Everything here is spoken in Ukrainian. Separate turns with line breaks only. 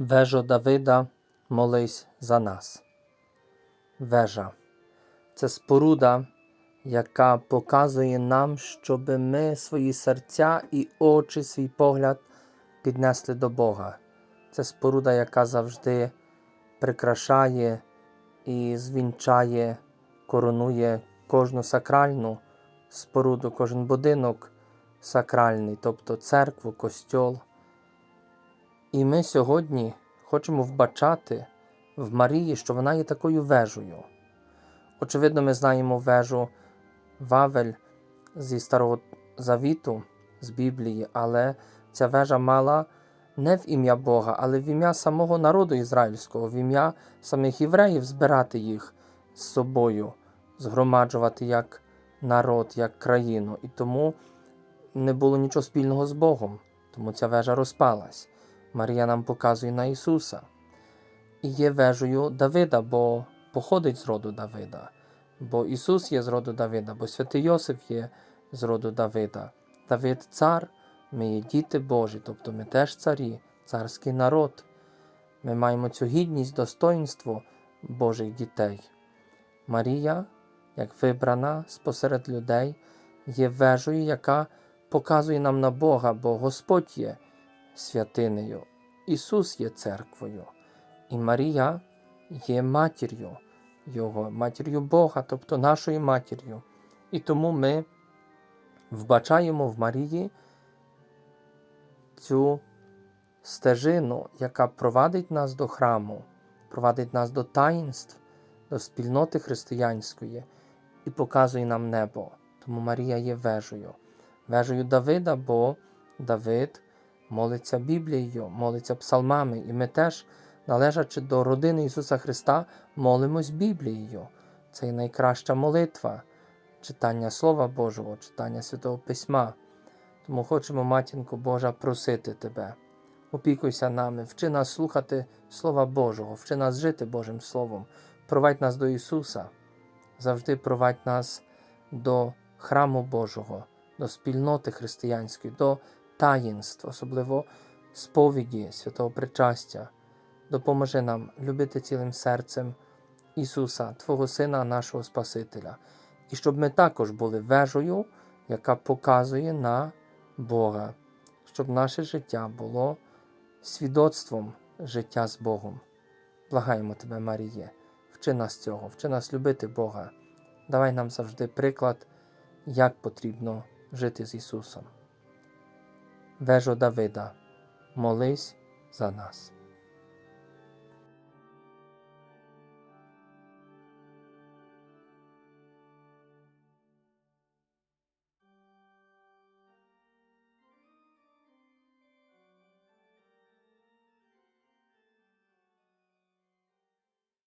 Вежо Давида, молись за нас. Вежа це споруда, яка показує нам, щоб ми свої серця і очі, свій погляд піднесли до Бога. Це споруда, яка завжди прикрашає і звінчає, коронує кожну сакральну споруду, кожен будинок сакральний, тобто церкву, костьол. І ми сьогодні хочемо вбачати в Марії, що вона є такою вежею. Очевидно, ми знаємо вежу Вавель зі Старого Завіту, з Біблії, але ця вежа мала не в ім'я Бога, але в ім'я самого народу ізраїльського, в ім'я самих євреїв збирати їх з собою, згромаджувати як народ, як країну. І тому не було нічого спільного з Богом, тому ця вежа розпалась. Марія нам показує на Ісуса. І є вежею Давида, бо походить з роду Давида, бо Ісус є з роду Давида, бо святий Йосиф є з роду Давида. Давид цар, ми є діти Божі, тобто ми теж царі, царський народ. Ми маємо цю гідність, достоинство Божих дітей. Марія, як вибрана спосеред людей, є вежею, яка показує нам на Бога, бо Господь є святинею, Ісус є церквою, і Марія є матір'ю Його, матір'ю Бога, тобто нашою матір'ю. І тому ми вбачаємо в Марії цю стежину, яка провадить нас до храму, провадить нас до таїнств, до спільноти християнської і показує нам небо. Тому Марія є вежею, вежею Давида, бо Давид молиться Біблією, молиться псалмами, і ми теж, належачи до родини Ісуса Христа, молимось Біблією. Це є найкраща молитва, читання Слова Божого, читання Святого Письма. Тому хочемо, матінко Божа, просити Тебе. Опікуйся нами, вчи нас слухати Слова Божого, вчи нас жити Божим Словом, провадь нас до Ісуса, завжди провадь нас до храму Божого, до спільноти християнської, до таїнств, особливо сповіді святого причастя. Допоможи нам любити цілим серцем Ісуса, Твого Сина, нашого Спасителя, і щоб ми також були вежею, яка показує на Бога, щоб наше життя було свідоцтвом життя з Богом. Благаємо Тебе, Маріє, вчи нас цього, вчи нас любити Бога. Давай нам завжди приклад, як потрібно жити з Ісусом. Вежо Давида, молись за нас.